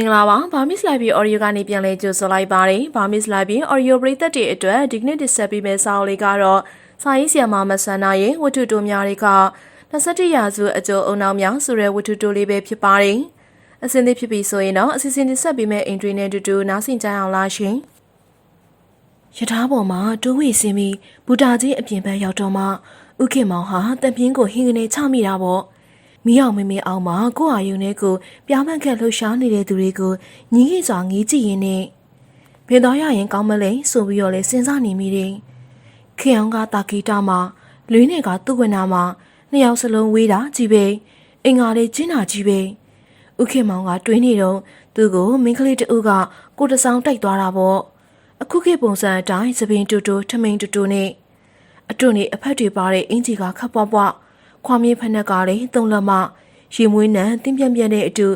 မင်္ဂလာပါဘာမစ်လိုက်ပြီး audio ကနေပြန်လဲကြိုဆိုလိုက်ပါတယ်ဘာမစ်လိုက်ပြီး audio ပရိသတ်တွေအတွက်ဒီကနေ့တင်ဆက်ပေးမယ့်စာအုပ်လေးကတော့စာရေးဆရာမမဆန္ဒရဲ့ဝတ္ထုတိုများတွေက21ရာစုအကျိုးအုံနောက်များဆိုတဲ့ဝတ္ထုတိုလေးပဲဖြစ်ပါတယ်အစင်းသေးဖြစ်ပြီဆိုရင်တော့အစီအစဉ်တင်ဆက်ပေးမယ့်အင်ဒရီနဲ့တူတူနားဆင်ကြအောင်လားရှင်ယထာပေါ်မှာတိုးဝေစင်းပြီးဘူတာကြီးအပြင်ဘက်ရောက်တော့မှဥခင်မောင်ဟာတပြင်းကိုဟင်းကနေချမိတာပေါ့ မီးအောင်မမေအောင်မှာကိုယ့်အာယုန်နဲ့ကိုပြားမှန်ခက်လှူရှားနေတဲ့သူတွေကိုညီးကြီးစွာငေးကြည့်ရင်းနဲ့ဘယ်တော့ရရင်ကောင်းမလဲဆိုပြီးတော့လဲစဉ်းစားနေမိတယ်ခင်အောင်ကတာဂီတာမှာလွင်းနဲ့ကသူ့ဝင်နာမှာနှစ်ယောက်စလုံးဝေးတာကြည့်ပဲအင်္ဂါလေးကျင်းတာကြီးပဲဥခင်မောင်ကတွေးနေတော့သူ့ကိုမင်းကလေးတအုပ်ကကိုတဆောင်တိုက်သွားတာပေါ့အခုခေတ်ပုံစံအတိုင်းသပင်တူတူထမိန်တူတူနဲ့အတွန်းနေအဖက်တွေပါတဲ့အင်ဂျီကခပ်ပွားပွား ခွာမြေဖက်နှက်ကလည်းသုံးလက်မရေမွေးနံတင်းပြန့်ပြန့်တဲ့အတူ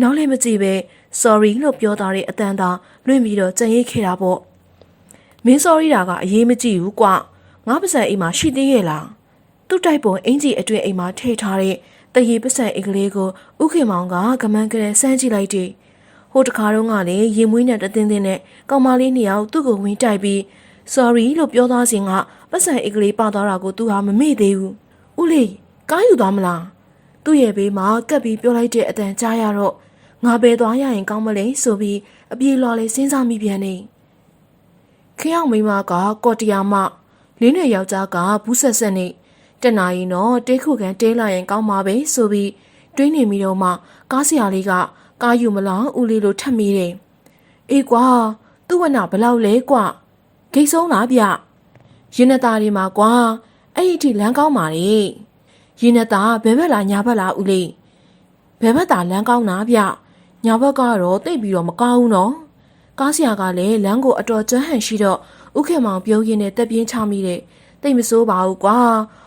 နောက်လည်းမကြည့်ပဲ sorry လို့ပြောတာတဲ့အတန်သာလွင့်ပြီးတော့ကြံရိတ်ခဲ့တာပေါ့မင်း sorry တာကအရေးမကြီးဘူးကွငါပါစံအိမ်မှာရှိသေးရဲ့လားသူ့တိုက်ပုံအင်ဂျီအတွင်အိမ်မှာထည့်ထားတဲ့တရေပစံအိတ်ကလေးကိုဥခင်မောင်ကကမန်းကလေးစမ်းကြည့်လိုက်တယ်ဟိုတခါတော့ကလည်းရင်မွေးနဲ့တသင်းသင်းနဲ့ကောင်မလေးနှစ်ယောက်သူ့ကိုဝင်တိုက်ပြီး sorry လို့ပြောသွားစဉ်ကပတ်စံအိတ်ကလေးပသွားတာကိုသူဟာမမေ့သေးဘူးဦးလေး ကားယူသွားမလားသူ့ရဲ့ဘေးမှာကပ်ပြီးပြောလိုက်တဲ့အတန်ကြားရတော့ငါပဲသွားရရင်ကောင်းမလဲဆိုပြီးအပြေလော်လေးစဉ်းစားမိပြန်နေခင်အောင်မိမကကော်တရာမလင်းနယ်ယောက်ျားကဘူးဆက်ဆက်နေတနာရင်တော့တဲခုခံတဲလာရင်ကောင်းမှာပဲဆိုပြီးတွေးနေမိတော့မှကားဆရာလေးကကားယူမလားဦးလေးလိုထပ်မိတယ်အေးကွာသူ့ဝနဘလောက်လဲကွာဂိတ်ဆုံးလားဗျရင်နတာတွေမှာကွာအဲ့ဒီထိလမ်းကောင်းပါလေ ရင်နတာဘယ်ဘက်လားညာဘက်လားဦးလေးဘယ်ဘက်သာလမ်းကောင်းတာဗျညာဘက်ကတော့တိတ်ပြီးတော့မကောင်းဘူးနော်ကားဆရာကလည်းလမ်းကိုအတော်ကျွမ်းဟန်ရှိတော့ဥခေမောင်ပြုံးရင်းနဲ့တက်ပြင်းချမိတဲ့တိတ်မစိုးပါဘူးကွာ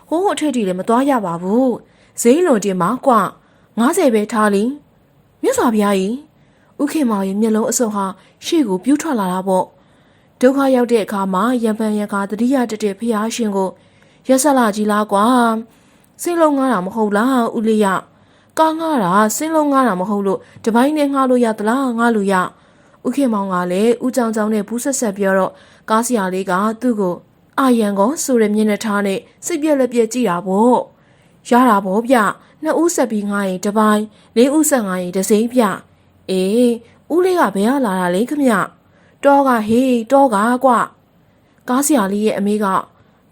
ဟိုးအထက်တီလည်းမသွားရပါဘူးဈေးလွန်တင်မှာကွာ90ပဲထားလိမြတ်စွာဘုရားကြီးဥခေမောင်ရဲ့မျက်လုံးအစုံဟာရှေ့ကိုပြူးထွက်လာတာပေါ့ဒုက္ခရောက်တဲ့အခါမှာရံပန်ရံကာတတိယတက်တဲ့ဖះရှင်ကိုရက်ဆက်လာကြီးလားကွာ စင်းလုံးငားတာမဟုတ်လားဦးလေးရကားငားတာစင်းလုံးငားတာမဟုတ်လို့တပိုင်းနဲ့ငားလို့ရသလားငားလို့ရဥခေမောင်ကလည်းဦးကြောင်ကြောင်နဲ့ဘူးဆက်ဆက်ပြောတော့ကားဆရာလေးကသူ့ကိုအာယံကောဆိုတဲ့မျက်နှာထားနဲ့စိတ်ပြက်လက်ပြက်ကြည့်တာပေါ့ရတာပေါ့ဗျနှစ်ဦးဆက်ပြီးငားရင်တပိုင်းလေးဦးဆက်ငားရင်တစ်စိမ့်ဗျအေးဦးလေးကဘယ်ကလာတာလဲခမတောကဟေးတောကကွကားဆရာလေးရဲ့အမေက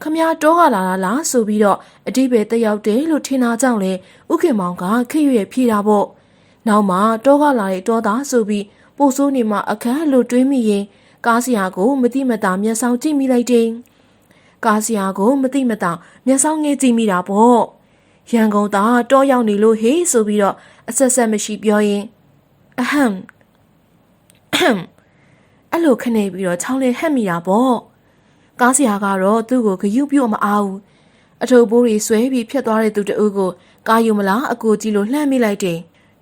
ခမတောကလာတာလားဆိုပြီးတော့အတိပဲတက်ရောက်တယ်လို့ထင်တာကြောင့်လေဥခင်မောင်ကခက်ရွယ်ဖြေတာပေါ့နောက်မှတောကလာတဲ့တောသားဆိုပြီးပို့ဆိုးနေမှအခန်းလို့တွေးမိရင်ကားဆရာကိုမတိမတာမျက်စောင်းကြည့်မိလိုက်တယ်ကားဆရာကိုမတိမတာမျက်စောင်းငယ်ကြည့်မိတာပေါ့ရန်ကုန်သားတောရောက်နေလို့ဟေးဆိုပြီးတော့အဆက်ဆက်မရှိပြောရင်အဟမ်အဟမ်အဲ့လိုခနေပြီးတော့ချောင်းလေးဟက်မိတာပေါ့ ကားဆရာကတော့သူ့ကိုဂယုပြုတ်မအားဘူးအထုပ်ပိုးတွေဆွဲပြီးဖြတ်သွားတဲ့သူတအုပ်ကိုကာယူမလားအကိုကြီးလိုလှမ်းမိလိုက်တယ်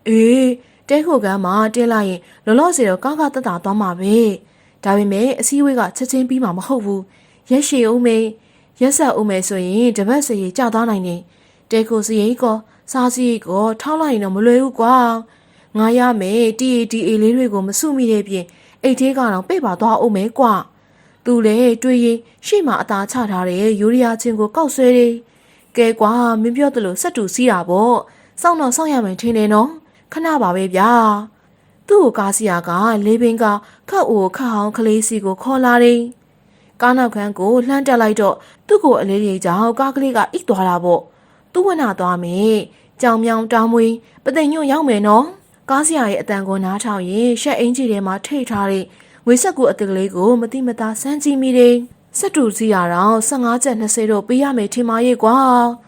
အေးတဲခိုကမ်းမှာတဲလိုက်ရင်လောလောဆယ်တော့ကားကတက်တာသွားမှာပဲဒါပေမဲ့အစည်းအဝေးကချက်ချင်းပြီးမှာမဟုတ်ဘူးရက်ရှည်ဦးမေးရက်ဆက်ဦးမေးဆိုရင်တပတ်စီကြာသွားနိုင်တယ်တဲခိုစီရိတ်ကောစားစီရိတ်ကောထောက်လိုက်ရင်တော့မလွယ်ဘူးကွာငါရမယ်တီအေတီအေလေးတွေကိုမစုမိတဲ့ပြင်အိတ်သေးကတော့ပိတ်ပါသွားအောင်မဲကွာ သူလည်းတွေးရင်ရှေ့မှာအသာချထားတဲ့ယူရီးယားချင်းကိုကောက်ဆွဲတယ်ကဲကွာမင်းပြောသလိုစက်တူစီးတာပေါ့စောင့်တော့စောင့်ရမယ်ထင်တယ်နော်ခဏပါပဲဗျာသူ့ကိုကားစီယာကလေးပင်ကခတ်အိုခတ်ဟောင်းကလေးစီကိုခေါ်လာတယ်ကားနောက်ခန်းကိုလှမ်းတက်လိုက်တော့သူ့ကိုအလေးလေးကြောင့်ကားကလေးကအိတ်သွားတာပေါ့သူ့ဝနာသွားမယ်ကြောင်မြောင်တောင်းမွေးပသိမ်ညွန့်ရောက်မယ်နော်ကားဆရာရဲ့အတန်ကိုနားထောင်ရင်ရှက်အင်းကြီးထဲမှာထိတ်ထားတဲ့ငွေ ဆက်ကူအတကလေးကိုမတိမသားစမ်းကြည့်မိတယ်။ဆက်တူစီရတော့15ကျပ်20တော့ပေးရမယ်ထင်ပါရဲ့ကွာ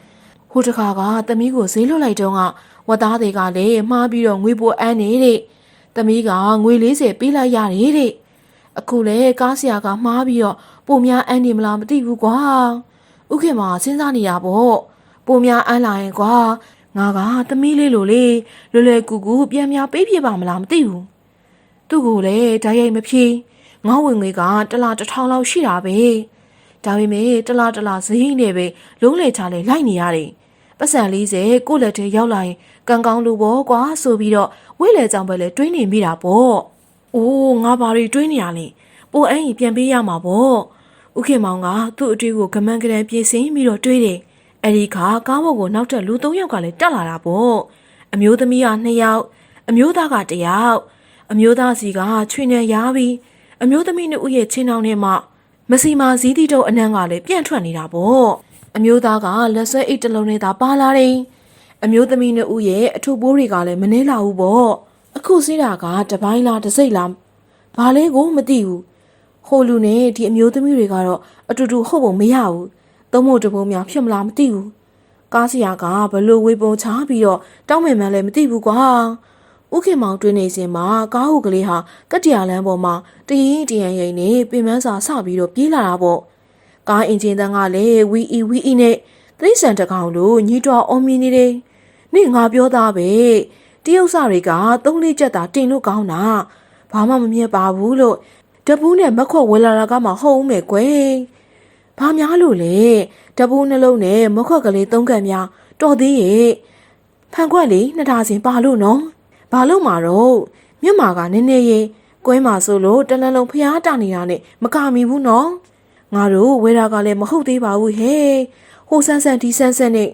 ။ဟိုတခါကသမီးကိုဈေးလွတ်လိုက်တော့ကဝတ်သားတွေကလည်းမှားပြီးတော့ငွေပိုအန်းနေတဲ့။သမီးကငွေ40ပေးလိုက်ရတယ်တဲ့။အခုလေကားဆရာကမှားပြီးတော့ပုံများအန်းနေမလားမသိဘူးကွာ။ဥခင်မစဉ်းစားနေရပေါ့။ပုံများအန်းလာရင်ကွာငါကသမီးလေးလိုလေလွယ်လွယ်ကူကူပြန်များပေးပြပါမလားမသိဘူး သူ့ကိုလည်းဓာတ်ရိုက်မဖြေငေါဝင်ငွေကတလားတစ်ထောင်လောက်ရှိတာပဲဒါပေမဲ့တလားတလားဈေးနဲ့ပဲလုံးလေချလေလိုက်နေရတယ်ပပတ်စံ40ကိုယ့်လက်ထဲရောက်လာရင်ကံကောင်းလို့ပေါ့ကွာဆိုပြီးတော့ဝိလေကြောင့်ပဲလေတွေးနေမိတာပေါ့။အိုးငါဘာတွေတွေးနေရလဲ။ပိုအန်းကြီးပြန်ပေးရမှာပေါ့။ဥခေမောင်ကသူ့အတွေ့ကိုကမန်းကရန်ပြေးစင်းပြီးတော့တွေးတယ်။အဲဒီခါကားဘော်ကိုနောက်ထပ်လူ၃ယောက်ကလည်းတက်လာတာပေါ့။အမျိုးသမီးက2ယောက်အမျိုးသားက1ယောက် အမျိုးသားစီကချွေနယ်ရားပြီးအမျိုးသမီးနှစ်ဦးရဲ့ချင်းနှောင်းထဲမှာမစီမာဇီးတီတို့အနံ့ကလည်းပြန့်ထွက်နေတာပေါ့။အမျိုးသားကလက်ဆွဲအိတ်တစ်လုံးနဲ့သာပါလာတယ်။အမျိုးသမီးနှစ်ဦးရဲ့အထုပ်ပိုးတွေကလည်းမနှဲလာဘူးပေါ့။အခုစီးတာကတပိုင်းလားတစ်စိတ်လားဘာလဲကိုမသိဘူး။ဟိုလူနဲ့ဒီအမျိုးသမီးတွေကတော့အတူတူဟုတ်ပုံမရဘူး။သုံးဖို့တပုံများဖြစ်မလားမသိဘူး။ကားစီယာကဘလို့ဝေပုံချပြီးတော့တောင်းမယ်မှန်းလည်းမသိဘူးကွာ။ ဥခင်မောင်တွင်နေစဉ်မှာကားဟုကလေးဟာကတ္တရာလမ်းပေါ်မှာတရင်တရံရိန်နဲ့ပင်မန်းစာဆပြီးတော့ပြေးလာတာပေါ့။ကားအင်ဂျင်တန်းကလည်းဝီအီဝီအီနဲ့တိရစ္ဆာန်တစ်ကောင်လိုညှိတော်အောင်မြင်နေတယ်။နေ့ငါပြောသားပဲ။တရုတ်စာတွေကသုံးလေးချက်သာတင်လို့ကောင်းတာ။ဘာမှမမြင်ပါဘူးလို့တပူးနဲ့မက်ခွက်ဝဲလာတာကမှဟုတ်ဦးမယ်ကွယ်။ဘာများလို့လဲ။တပူးနှလုံးနဲ့မက်ခွက်ကလေးသုံးကန်များတော်သေးရဲ့။ဖန်ခွက်လေးနှစ်ထားစင်ပါလို့နော်။ ဘာလို့မှာတော့မြတ်မာကနည်းနည်းရေးကွဲမှာဆိုလို့တလန်းလုံးဖျားတာနေတာနဲ့မကမီဘူးနော်။ငါတို့ဝဲတာကလည်းမဟုတ်သေးပါဘူးဟဲ့။ဟိုဆန်းဆန်းဒီဆန်းဆန်းနဲ့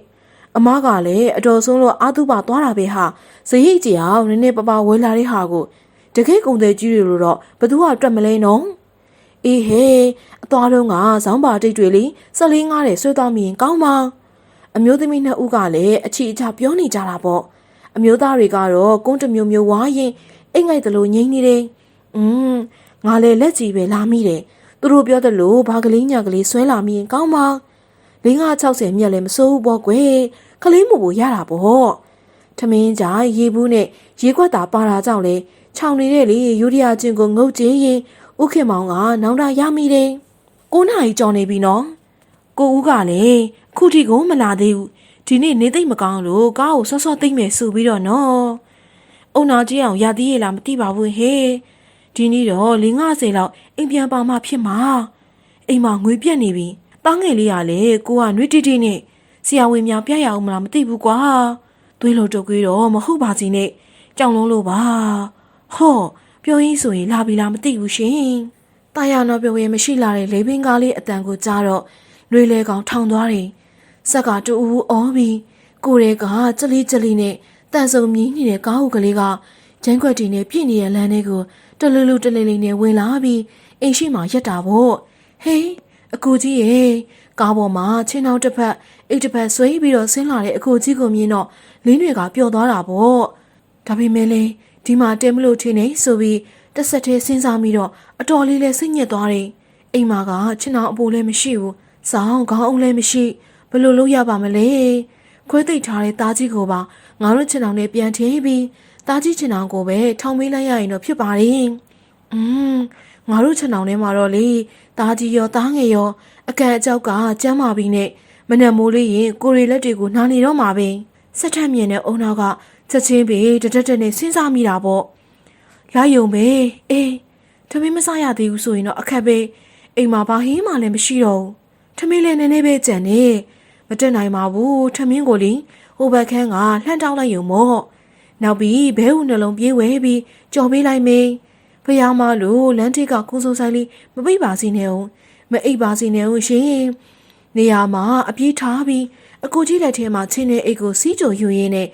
အမားကလည်းအတော်ဆုံးလို့အာသူပါသွားတာပဲဟာဇရိတ်ကြီးအောင်နည်းနည်းပပဝဲလာတဲ့ဟာကိုတကယ်ကုံတဲ့ကြီးတွေလို့တော့ဘသူကတွက်မလဲနော်အေးဟဲ့အသွားတော့ကဇောင်းပါတိတ်တွေလေဆက်လေးငားတယ်ဆွဲသွားမိရင်ကောင်းပါအမျိုးသမီးနှစ်ဦးကလည်းအချီအချပြောနေကြတာပေါ့ အမျိုးသားတွေကတော့ကုန်းတစ်မျိုးမျိုးဝါရင်အိတ်ငိုက်တယ်လို့ငိမ့်နေတယ်อืมငါလည်းလက်ကြည့်ပဲလာမိတယ်သူတို့ပြောတယ်လို့ဘာကလေးညာကလေးဆွဲလာမိရင်ကောင်းပါ560မြက်လည်းမစိုးဘူးပေါ့ကွယ်ခလေးမှုကိုရတာပေါ့ထမင်းကြာရေဘူးနဲ့ရေခွက်တာပါတာကြောင့်လေခြောင်နေတဲ့လေယူရီးယားချင်းကိုငုတ်ကျင်းရင်ဥခင်မောင်ကနောင်တရမိတယ်ကိုနာကြီးကြော်နေပြီနော် ကိုဦးကလည်းခုထိကိုမလာသေးဘူးဒီနေ့နေသိမ့်မကောင်းလို့ကားကိုစောစောသိမ့်မယ်ဆိုပြီးတော့နော်အုံနာကြီးအောင်ရသေးရဲ့လားမသိပါဘူးဟဲ့ဒီနေ့တော့၄50လောက်အိမ်ပြန်ပါမှဖြစ်မှာအိမ်မှာငွေပြက်နေပြီတားငယ်လေးကလည်းကိုကနှွေးတိတိနဲ့ဆရာဝန်များပြရအောင်မလားမသိဘူးကွာသွေးလို့တုတ်ကွေးတော့မဟုတ်ပါစီနဲ့ကြောင်လုံးလို့ပါဟောပြောရင်းဆိုရင်လာပြီလားမသိဘူးရှင်တာယာတော့ပြောရင်မရှိလာတဲ့လေပင်ကားလေးအတန်ကိုကြားတော့ နှွေလဲကောင်ထောင်သွားတယ်ဆက်ကတူဦးအော်ပြီးကိုရဲကကြလိကြလိနဲ့တန်ဆုံမြည်နေတဲ့ကားဟုကလေးကကျန်းခွက်တီနဲ့ပြည့်နေတဲ့လမ်းလေးကိုတလူလူတလေးလေးနဲ့ဝင်လာပြီးအိမ်ရှိမှရက်တာပေါ့ဟေးအကူကြီးရေကားပေါ်မှာချင်းနှောင်းတစ်ဖက်အိတ်တစ်ဖက်ဆွေးပြီးတော့ဆင်းလာတဲ့အကူကြီးကိုမြင်တော့လင်းတွေကပျော်သွားတာပေါ့ဒါပေမဲ့လေဒီမှာတဲမလို့ထင်းနေဆိုပြီးတစ်ဆက်တည်းစဉ်းစားပြီးတော့အတော်လေးလဲစိတ်ညစ်သွားတယ်အိမ်မှာကချင်းနှောင်းအပိုလည်းမရှိဘူး စောင်းခေါင်းအုံးလည်းမရှိဘယ်လိုလုပ်ရပါမလဲခွဲသိပ်ထားတဲ့သားကြီးကိုပါငါတို့ချင်းနှောင်းနဲ့ပြန်ထင်းပြီးသားကြီးချင်းနှောင်းကိုပဲထောင်ပေးလိုက်ရရင်တော့ဖြစ်ပါတယ်อืมငါတို့ချင်းနှောင်းထဲမှာတော့လေသားကြီးရောသားငယ်ရောအကန်အကြောက်ကကျမ်းမာပြီးနဲ့မနက်မိုးလေးရင်ကိုရီလက်တွေကိုနှာနေတော့မှာပဲဆက်ထက်မြင်တဲ့အုံနောက်ကချက်ချင်းပဲတတက်တက်နဲ့စဉ်းစားမိတာပေါ့လာယုံပဲအေးထမင်းမစားရသေးဘူးဆိုရင်တော့အခက်ပဲအိမ်မှာဘာဟင်းမှလည်းမရှိတော့ဘူး ထမင်းလည်းနည်းနည်းပဲကြံနေမတက်နိုင်ပါဘူးထမင်းကိုလေဟိုဘက်ခန်းကလှမ်းတောင်းလိုက်ယုံမို့နောက်ပြီးဘဲဦးနှလုံးပြေးဝဲပြီးကြော်ပေးလိုက်မေးဖျားမလို့လမ်းထိပ်ကကုစုံဆိုင်လေးမပိတ်ပါစေနဲ့ဦးမအိပ်ပါစေနဲ့ဦးရှင်နေရာမှာအပြေးထားပြီးအကူကြီးလက်ထဲမှာချင်းတဲ့အိတ်ကိုစီးကြိုယူရင်းနဲ့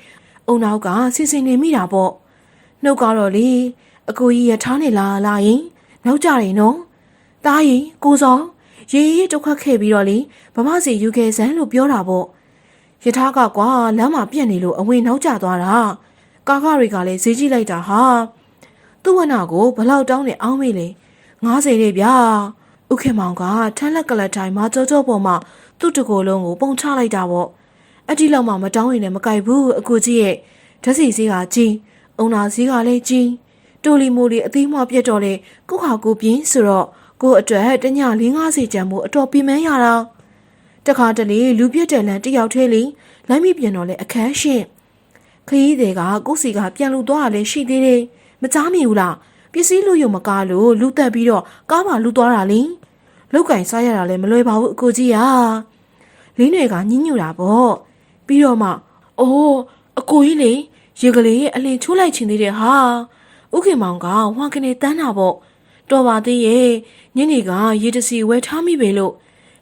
အုံနောက်ကစီစဉ်နေမိတာပေါ့နှုတ်ကတော့လေအကူကြီးရထားနေလာလာရင်နောက်ကြတယ်နော်တားရင်ကိုစော ရေးရေးတုတ်ခတ်ခဲ့ပြီးတော့လေဗမစီယူခဲ့စမ်းလို့ပြောတာပေါ့ယထာကကွာလမ်းမှာပြက်နေလို့အဝင်နောက်ကျသွားတာကာကတွေကလည်းဈေးကြီးလိုက်တာဟာသူ့ဝနာကိုဘလောက်တောင်းနေအောင်မေးလေ90လေဗျာဥခေမောင်ကထန်းလက်ကလတ်တိုင်းမှာကြောကြောပေါ်မှာသူ့တကိုယ်လုံးကိုပုံချလိုက်တာပေါ့အဲ့ဒီလောက်မှမတောင်းရင်လည်းမကြိုက်ဘူးအကူကြီးရဲ့ဓာတ်စီစည်းကကြီးအုံနာစည်းကလည်းကြီးတိုလီမိုလီအသေးမှပြတ်တော့လေကိုခါကိုပြင်းဆိုတော့ ကိုအတွက်တည450ကျန်မှုအတော်ပြင်းမရတာတခါတလေလူပြက်တယ်လန်တယောက်သေးလေလိုက်မိပြန်တော့လေအခန်းရှင်းခရီးတွေကကိုစီကပြန်လူသွားတာလည်းရှိသေးတယ်မကြားမိဘူးလားပစ္စည်းလူယုံမကားလို့လူတက်ပြီးတော့ကားပါလူသွားတာလေလောက်ကင်စားရတာလည်းမလွယ်ပါဘူးအကိုကြီးอ่ะလင်းတွေကညှင်းညူတာပေါ့ပြီးတော့မှအိုးအကိုကြီးလေရေကလေးအလင်းချိုးလိုက်ချင်သေးတယ်ဟာဥခင်မောင်ကဝမ်ကနေတန်းတာပေါ့ တော်ပါသေးရဲ့ညနေကရေတစီဝဲထားမိပေလို့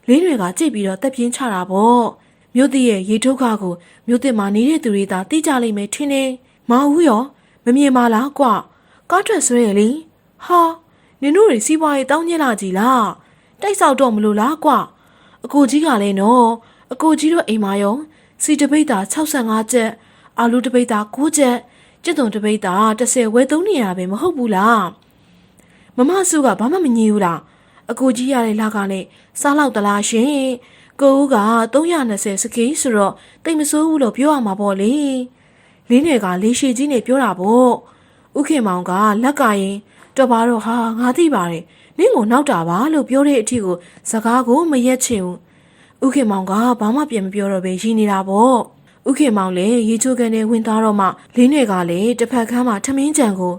လင်းတွေကကြိတ်ပြီးတော့တက်ပြင်းချတာပေါ့မြို့တည့်ရဲ့ရေထုတ်ခါကိုမြို့တစ်မှာနေတဲ့သူတွေသာသိကြလိမ့်မယ်ထင်တယ်မဟုတ်ဘူးရောမမြင်ပါလားကွာကားထွက်ဆွဲရလေဟာနင်တို့တွေစီးပွားရေးတောင်းကျလာကြည်လားတိုက်ဆောက်တော့မလို့လားကွာအကိုကြီးကလည်းနော်အကိုကြီးတို့အိမ်မှာရောစီတပိတ်တာ65ကျပ်အာလူတပိတ်တာ9ကျပ်ကျက်သွန်တပိတ်တာ30ဝဲသုံးနေရပဲမဟုတ်ဘူးလား မမစုကဘာမှမငြီးဘူးလားအကိုကြီးရတဲ့လကလည်းစားလောက်တလားရှင်ကိုဦးက320စကေးဆိုတော့တိတ်မဆိုးဘူးလို့ပြောရမှာပေါ့လေလင်းတွေကလေးရှိကြီးနဲ့ပြောတာပေါ့ဥခင်မောင်ကလက်ကရင်တော့ပါတော့ဟာငါသိပါတယ်နင့်ကိုနောက်တာပါလို့ပြောတဲ့အထီကိုစကားကိုမရက်ချင်ဘူးဥခင်မောင်ကဘာမှပြန်မပြောတော့ပဲရည်နေတာပေါ့ဥခင်မောင်လည်းရေချိုးကန်နဲ့ဝင်သွားတော့မှလင်းတွေကလည်းတစ်ဖက်ခန်းမှာထမင်းကြံကို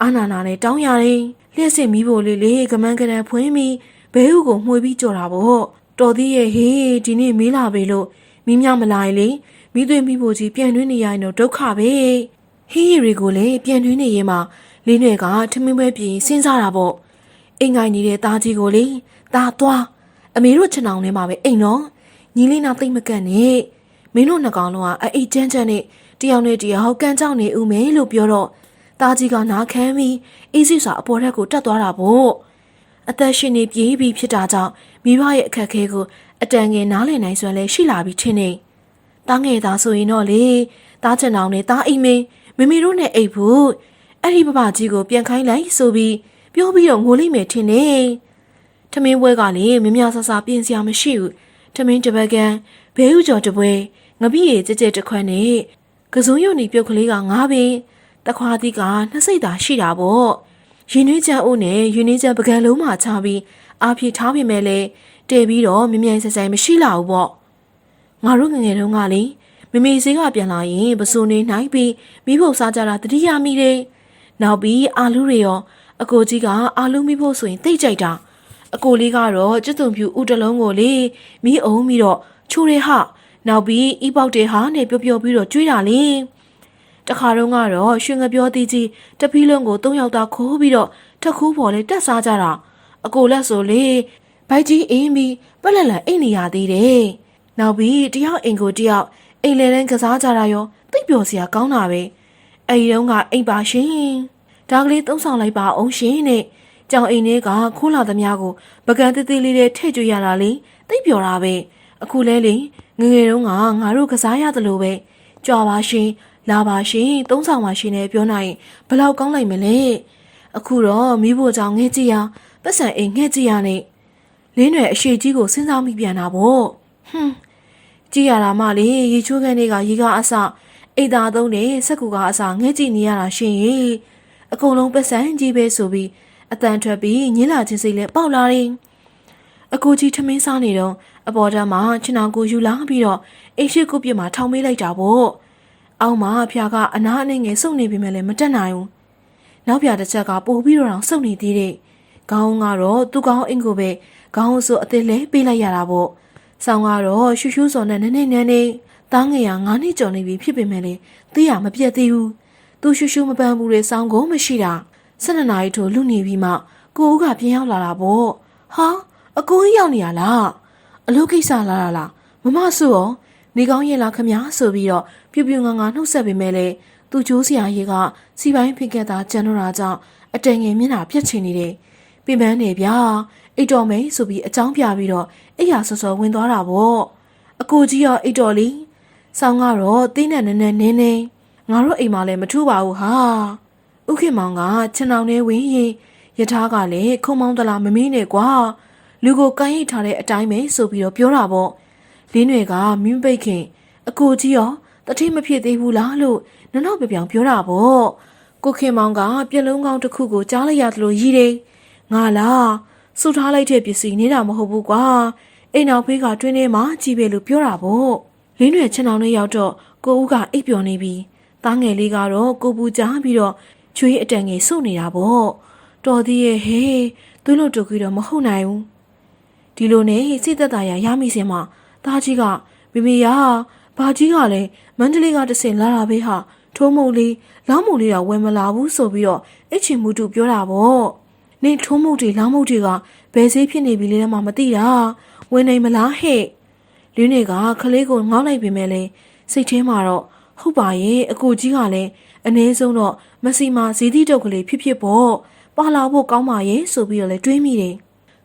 အာနာနာနဲ့တောင်းရတယ် လျှက်စစ်မီးဖို့လေးလေးကမန်းကနန်ဖွင့်ပြီးဘဲဥကိုမှွေပြီးကြော်တာပေါ့တော်သေးရဲ့ဟေးဒီနေ့မေးလာပြီလို့မိမြောက်မလာရင်လေမိသွေးမိဖို့ကြီးပြန်တွင်းနေရရင်တော့ဒုက္ခပဲဟေးတွေကိုလည်းပြန်တွင်းနေရင်မှလင်းတွေကထမင်းပွဲပြင်စဉ်းစားတာပေါ့အိမ်ငိုင်နေတဲ့သားကြီးကိုလေသားသွားအမေတို့ချင်အောင်လဲမှာပဲအိမ်နော်ညီလေးနာသိမ့်မကန့်နဲ့မင်းတို့နှစ်ကောင်လုံးကအဲ့အိတ်ချမ်းချမ်းနဲ့တယောက်နဲ့တယောက်ကန်ကြောက်နေဦးမယ်လို့ပြောတော့ သားကြီးကနားခံပြီးအေးစစ်စွာအပေါ်ထက်ကိုတက်သွားတာပေါ့အသက်ရှင်နေပြေးပြီးဖြစ်တာကြောင့်မိဘရဲ့အခက်အခဲကိုအတန်ငယ်နားလည်နိုင်စွမ်းလဲရှိလာပြီးထင်နေတားငယ်သားဆိုရင်တော့လေတားချင်အောင်နဲ့တားအိမ်မင်းမမေတို့နဲ့အိတ်ဖို့အဲ့ဒီပပကြီးကိုပြန်ခိုင်းလိုက်ဆိုပြီးပြောပြီးတော့ငိုလိမ့်မယ်ထင်နေထမင်းပွဲကလေမမြဆဆပြင်စရာမရှိဘူးထမင်းတစ်ပတ်ကန်ဘဲဥကျော်တစ်ပွဲငပိရည်ကြက်ကြက်တစ်ခွက်နဲ့ကစုံရုံနီပြုတ်ကလေးကငါးပင် တခွာတိကနှစ်စိတ်သာရှိတာပေါ့ရင်နှွေးချမ်းအိုးနဲ့ရင်နှွေးချမ်းပကံလုံးမှာချပြီးအာဖြေထားပြင်မဲ့လေတည်ပြီးတော့မြင်မြန်ဆန်ဆန်မရှိလာဘူးပေါ့ငါတို့ငယ်ငယ်တုန်းကလေမမေစင်းကပြန်လာရင်ပစိုးနေနိုင်ပြီးမိဖို့စားကြတာတတိယမိတယ်နောက်ပြီးအာလူတွေရောအကိုကြီးကအာလူမိဖို့ဆိုရင်တိတ်ကြိုက်တာအကိုလေးကတော့ကျွတ်တုံပြူဥတလုံးကိုလေမိအောင်ပြီးတော့ချိုးရဲဟနောက်ပြီးဤပေါက်တဲ့ဟာနဲ့ပျော်ပျော်ပြီးတော့ကျွေးတာလေ တခါတော့ကတော့ရွှေငပြောသေးကြီးတပီးလုံးကိုသုံးယောက်သားခိုးပြီးတော့ထက်ခူးပေါ်လေတက်စားကြတာအကိုလက်ဆိုလေဘိုက်ကြီးအင်းပြီးပက်လက်လက်အိတ်နေရသေးတယ်နောက်ပြီးတယောက်အိမ်ကိုတယောက်အိမ်လဲတန်းကစားကြတာရောသိပ်ပျော်စရာကောင်းတာပဲအဲဒီတုန်းကအိမ်ပါရှင်ဒါကလေးသုံးဆောင်လိုက်ပါအောင်ရှင်နဲ့ကြောင်အိမ်လေးကခိုးလာသမျှကိုပကံသေးသေးလေးနဲ့ထည့်ကြွရတာလေသိပ်ပျော်တာပဲအခုလဲလေငငယ်တုန်းကငါတို့ကစားရတယ်လို့ပဲကြွာပါရှင် လာပါရှင်သုံးဆောင်ပါရှင်နဲ့ပြောနိုင်ဘလောက်ကောင်းလိုက်မလဲအခုတော့မိဖို့ကြောင့်ငဲကြည့်ရပတ်စံအိမ်ငဲကြည့်ရနဲ့လင်းရွယ်အရှိကြီးကိုစဉ်းစားမိပြန်တာပေါ့ဟွန်းကြည့်ရတာမှလေရေချိုးခန်းတွေကရေကအစအိတ်သားသုံးနဲ့စက်ကူကအစငဲကြည့်နေရတာရှင်ရေအကုန်လုံးပတ်စံကြီးပဲဆိုပြီးအတန်ထွက်ပြီးညင်းလာခြင်းစိတ်နဲ့ပေါက်လာတယ်အကိုကြီးထမင်းစားနေတော့အပေါ်တန်းမှာချင်အောင်ကိုယူလာပြီးတော့အိတ်ရှိကုတ်ပြစ်မှာထောင်မေးလိုက်တာပေါ့ အောက်မှာဖျာကအနားအနေငယ်စုပ်နေပြီမဲ့လည်းမတက်နိုင်ဘူးနောက်ပြတစ်ချက်ကပို့ပြီးတော့စုပ်နေသေးတယ်ခေါင်းကတော့သူ့ခေါင်းအင်ကိုပဲခေါင်းဆိုအသေးလဲပေးလိုက်ရတာပေါ့ဆောင်းကတော့ရှူးရှူးစော်နဲ့နည်းနည်းနည်းနည်းသားငယ်က9နှစ်ကျော်နေပြီဖြစ်ပေမဲ့လည်းသိရမပြတ်သေးဘူးသူရှူးရှူးမပန်းဘူးလေဆောင်းကိုမရှိတာ12နာရီထို့လူနေပြီးမှကိုဦးကပြန်ရောက်လာတာပေါ့ဟာအကိုကြီးရောက်နေရလားအလုပ်ကိစ္စလာတာလားမမဆုရော နေကောင်းရဲ့လားခမညာဆိုပြီးတော့ပြူပြူငါငါနှုတ်ဆက်ပေးမယ်လေသူကျိုးစရာရေကစီပိုင်းဖိကက်တာကျန်တော့တာကြောင့်အတန်ငယ်မျက်နှာပြက်ချင်နေတယ်ပြင်ပန်းနေဗျာအိတ်တော်မယ်ဆိုပြီးအကြောင်းပြပြီးတော့အိယာစောစောဝင်သွားတာပေါ့အကိုကြီးရောအိတ်တော်လီဆောင်းကတော့တင်းနဲ့နည်းနည်းနင်းနေငါတို့အိမ်မှာလည်းမထူပါဘူးဟာဥခင်မောင်ကခြံအောင်ထဲဝင်ရင်ယထာကလည်းခုံမောင်းတလားမမင်းနဲ့ကွာလူကိုကန်ရိတ်ထားတဲ့အတိုင်းပဲဆိုပြီးတော့ပြောတာပေါ့ လင်းတွေကမင်းပိတ်ခင်အကိုကြီးရောတတိမဖြစ်သေးဘူးလားလို့နနောက်ပြပြောင်ပြောတာပေါ့ကိုခင်မောင်ကပြက်လုံးကောင်းတစ်ခုကိုကြားလိုက်ရသလိုရည်တယ်ငါလားစုထားလိုက်တဲ့ပစ္စည်းနေတာမဟုတ်ဘူးကွာအိမ်နောက်ဖေးကတွင်းထဲမှာကြည့်ပဲလို့ပြောတာပေါ့လင်းတွေချင်အောင်လေးရောက်တော့ကိုဦးကအိပ်ပျော်နေပြီသားငယ်လေးကတော့ကိုပူကြားပြီးတော့ချွေးအတန်ငယ်စုနေတာပေါ့တော်သေးရဲ့ဟေးသူ့လိုတူကြီးတော့မဟုတ်နိုင်ဘူးဒီလိုနဲ့စိတ်သက်သာရရမိစင်မှာ သားကြီးကမိမိရဘဘာကြီးကလည်းမန္တလေးကတဆင်လာတာပဲဟာထိုးမုံလေးလောင်းမုံလေးတော့ဝယ်မလာဘူးဆိုပြီးတော့အချင်မှုတူပြောတာပေါ့နေထိုးမုံတွေလောင်းမုံတွေကဘယ်စေးဖြစ်နေပြီလဲတော့မှမသိတာဝင်နိုင်မလားဟဲ့လူနေကခလေးကိုငေါက်လိုက်ပြီမဲ့လေစိတ်ထဲမှာတော့ဟုတ်ပါရဲ့အကိုကြီးကလည်းအ ਨੇ ဆုံးတော့မစီမာဇီတိတုတ်ကလေးဖြစ်ဖြစ်ပေါ့ပါလာဖို့ကောင်းပါရဲ့ဆိုပြီးတော့လည်းတွေးမိတယ်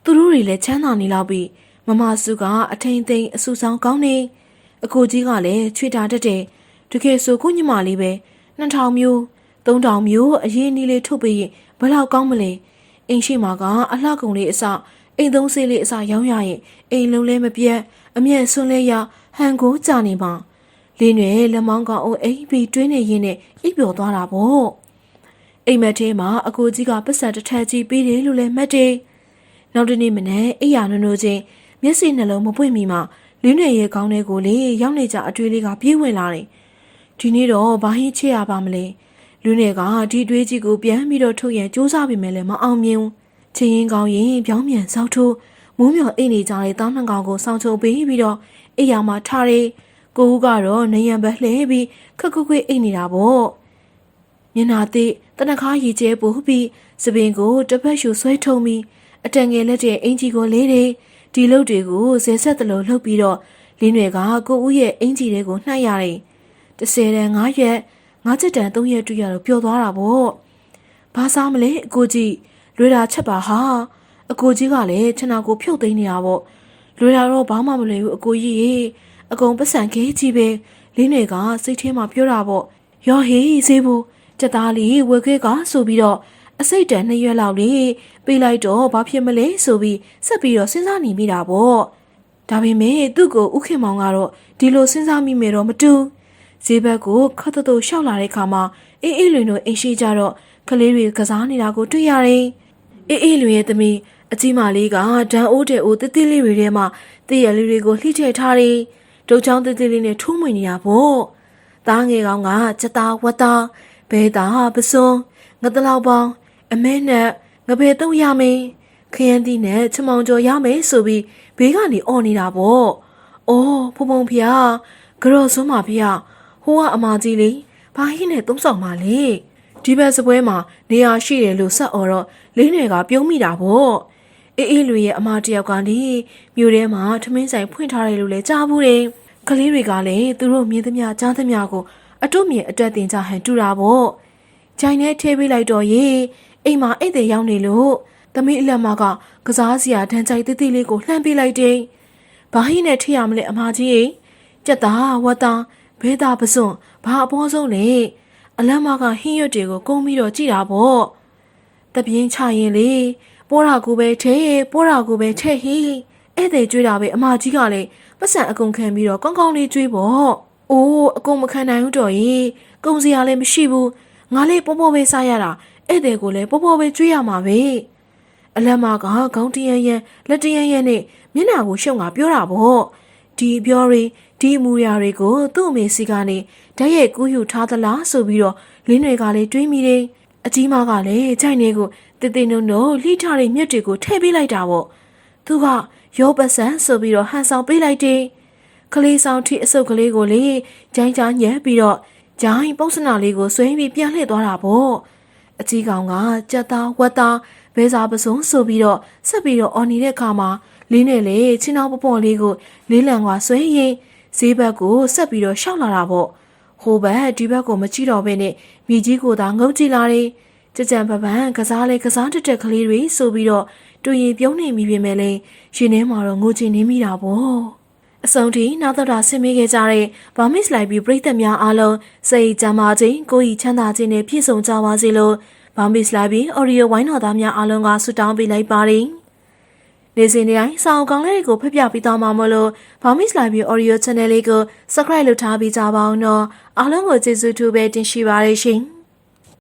သူတို့တွေလည်းချမ်းသာနေလောက်ပြီ မမစုကအထိန်သိမ်းအဆူဆောင်ကောင်းနေအကိုကြီးကလည်းချွေတာတက်တယ်တကယ်ဆိုကိုညမလေးပဲ2000မျိုး3000မျိုးအရေးအနည်းလေးထုတ်ပေးရင်ဘယ်လောက်ကောင်းမလဲအိမ်ရှိမှာကအလှကုန်လေးအစအိမ်သုံးဆေးလေးအစရောင်းရရင်အိမ်လုံးလဲမပြတ်အမျက်ဆွန်းလဲရဟန်ကိုကြာနေပါလင်းရွယ်လက်မောင်းကောင်အိုးအိမ်ပြီးတွင်းနေရင်းနဲ့အိပ်ပျော်သွားတာပေါ့အိမ်မက်ထဲမှာအကိုကြီးကပတ်စံတစ်ထက်ကြီးပေးတယ်လို့လည်းမှတ်တယ်နောက်တနေ့မနေ့အိယာနုံနုံချင်း မျက်စိနှလုံးမပွင့်မီမှာလင်းရွယ်ရဲ့ခေါင်းထဲကိုလေရောက်နေကြအတွေ့လေးကပြေးဝင်လာတယ်ဒီနေ့တော့ဘာဟင်းချစ်ရပါမလဲလူနယ်ကဒီတွေးကြီးကိုပြန်ပြီးတော့ထုတ်ရန်စူးစမ်းပြီမဲ့လည်းမအောင်မြင်ဘူးချင်းရင်ကောင်းရင်ပြောင်းပြန်စောက်ထိုးမူးမြော်အိတ်နေကြတဲ့တောင်းနှံကောင်ကိုစောင့်ချုံပေးပြီးတော့အိယာမှာထားတယ်ကိုဦးကတော့နေရံပဲလှဲပြီးခက်ခွက်ခွက်အိတ်နေတာပေါ့မျက်နာသေးတနခါရီကျဲပို့ပြီးစပင်ကိုတစ်ဖက်ရှူဆွဲထုံပြီးအတန်ငယ်လက်တဲ့အင်ကြီးကိုလေးတယ် ဒီလုတ်တွေကိုဇဲဆက်တလို့လှုပ်ပြီးတော့လင်းတွေကကိုဦးရဲ့အင်ကြီးတွေကိုနှိုက်ရတယ်တစ်ဆယ်တန်၅ရက်ငါးချက်တန်၃ရက်တွေ့ရတော့ပျော်သွားတာပေါ့ဘာစားမလဲအကိုကြီးလွေတာချက်ပါဟာအကိုကြီးကလည်းခြံနာကိုဖြုတ်သိမ်းနေတာပေါ့လွေတာတော့ဘာမှမလွယ်ဘူးအကိုကြီးရေအကုန်ပတ်စံခဲကြီးပဲလင်းတွေကစိတ်ထဲမှာပြောတာပေါ့ရောဟေးဈေးဖို့စက်သားလေးဝယ်ခဲကဆိုပြီးတော့ အစိတ်တန်နှစ်ရွက်လောက်လေးပေးလိုက်တော့ဘာဖြစ်မလဲဆိုပြီးဆက်ပြီးတော့စဉ်းစားနေမိတာပေါ့ဒါပေမဲ့သူ့ကိုဥခင်မောင်ကတော့ဒီလိုစဉ်းစားမိမယ်တော့မတူဈေးဘက်ကိုခတ်တတူရှောက်လာတဲ့ခါမှာအေးအေးလွင်တို့အိမ်ရှိကြတော့ကလေးတွေကစားနေတာကိုတွေ့ရတယ်အေးအေးလွင်ရဲ့သမီးအကြီးမလေးကဒန်အိုးတဲ့အိုးတတိလေးတွေထဲမှာတည့်ရလေးတွေကိုလှိထည့်ထားတယ်ဒုတ်ချောင်းတတိလေးနဲ့ထိုးမွေနေတာပေါ့သားငယ်ကောင်ကချက်သားဝတ်သားဘဲသားပစွန်းငတလောက်ပေါင်း အမဲနဲ့ငပေတော့ရမင်းခရမ်းတီးနဲ့ချမောင်ကျော်ရမယ်ဆိုပြီးဘေးကနေអော်နေတာပေါ့။အော်ဖုံဖုံဖျားကြော်စွန်းပါဖျားဟိုကအမကြီးလေးဘာဟင်းနဲ့သုံးဆောင်ပါလေဒီဘက်စပွဲမှာနေရာရှိတယ်လို့ဆက်អော်တော့လင်းတွေကပြုံးမိတာပေါ့။အေးအေးလူရဲ့အမတယောက်ကလေမြို့ထဲမှာထမင်းဆိုင်ဖွင့်ထားတယ်လို့လည်းကြားဘူးတယ်။ကလေးတွေကလည်းသူတို့မြင်သမျှကြားသမျှကိုအတုမြင်အတက်တင်ကြဟန်တူတာပေါ့။ဂျိုင်နဲ့ထေးပေးလိုက်တော့ရေ အိမ်မှာအိတ်တွေရောက်နေလို့သမီးအလက်မကကစားစရာဒဏ်ကြိုက်တိတိလေးကိုလှမ်းပေးလိုက်တယ်။ဘာဟိနဲ့ထိရမလဲအမကြီးရေကြက်သားဝတ်သားဘဲသားပစွန်ဘာအပေါ်ဆုံးလဲအလက်မကဟင်းရွက်တွေကိုကုန်းပြီးတော့ကြည်တာပေါ့။တပြင်းချရင်လေပိုးရာကူပဲထဲပိုးရာကူပဲထဲဟိဧည့်သည်ကြွေးတာပဲအမကြီးကလည်းပတ်စံအကုန်ခံပြီးတော့ကောင်းကောင်းလေးကြွေးပေါ့။အိုးအကုန်မခံနိုင်ဘူးတော့ရေကုံစရာလည်းမရှိဘူး။ငါလေးပေါ်ပေါ်ပဲစားရတာ ဧည့်သည်ကိုလည်းပေါ်ပေါ်ပဲကြွေးရမှာပဲအလတ်မကခေါင်းတရရန်လက်တရရန်နဲ့မျက်နှာကိုရှုံငါပြောတာပေါ့ဒီပြောတွေဒီအမူအရာတွေကိုသူ့အမေစီကနေဓာတ်ရိုက်ကူးယူထားသလားဆိုပြီးတော့လင်းတွေကလည်းတွေးမိတယ်အကြီးမကလည်းခြိုက်နေကိုတေတေနုံနုံလှိထားတဲ့မြက်တွေကိုထည့်ပေးလိုက်တာပေါ့သူကရောပစံဆိုပြီးတော့ဟန်ဆောင်ပေးလိုက်တယ်ကလေးဆောင်ထိအစုပ်ကလေးကိုလေဂျိုင်းချာညက်ပြီးတော့ဂျိုင်းပုံစနာလေးကိုဆွဲပြီးပြန်လှည့်သွားတာပေါ့ အကြီးကောင်ကကြက်သားဝက်သားဘဲစားပစုံဆိုပြီးတော့ဆက်ပြီးတော့အော်နေတဲ့ခါမှာလေးနဲ့လေချင်းနောက်ပပွန်လေးကိုလေးလံကဆွဲရင်ဈေးဘက်ကိုဆက်ပြီးတော့ရှောက်လာတာပေါ့ဟိုဘက်ဒီဘက်ကိုမကြည့်တော့ဘဲနဲ့မိကြီးကိုသာငုံကြည့်လာတယ်ကြကြံပပန်းကစားလေကစားတက်တက်ကလေးတွေဆိုပြီးတော့တူရင်ပြုံးနေမိပြင်မဲ့လေရှင်ထဲမှာတော့ငိုချင်နေမိတာပေါ့ အဆုံးထိနောက်တော့တာဆင်မေးခဲ့ကြတဲ့ဘာမစ်လိုက်ပြီးပြည်သက်များအားလုံးစိတ်ကြမ်းပါခြင်းကိုယ်ဤချမ်းသာခြင်းနဲ့ပြည့်စုံကြပါစေလို့ဘာမစ်လိုက်ပြီးအော်ရီယိုဝိုင်းတော်သားများအားလုံးကဆုတောင်းပေးလိုက်ပါတယ်။နေ့စဉ်တိုင်းစာအုပ်ကောင်းလေးတွေကိုဖျက်ပြပေးသွားမှာမလို့ဘာမစ်လိုက်ပြီးအော်ရီယို channel လေးကို subscribe လုပ်ထားပေးကြပါအောင်တော့အားလုံးကိုကျေးဇူးတူပဲတင်ရှိပါရရှင်။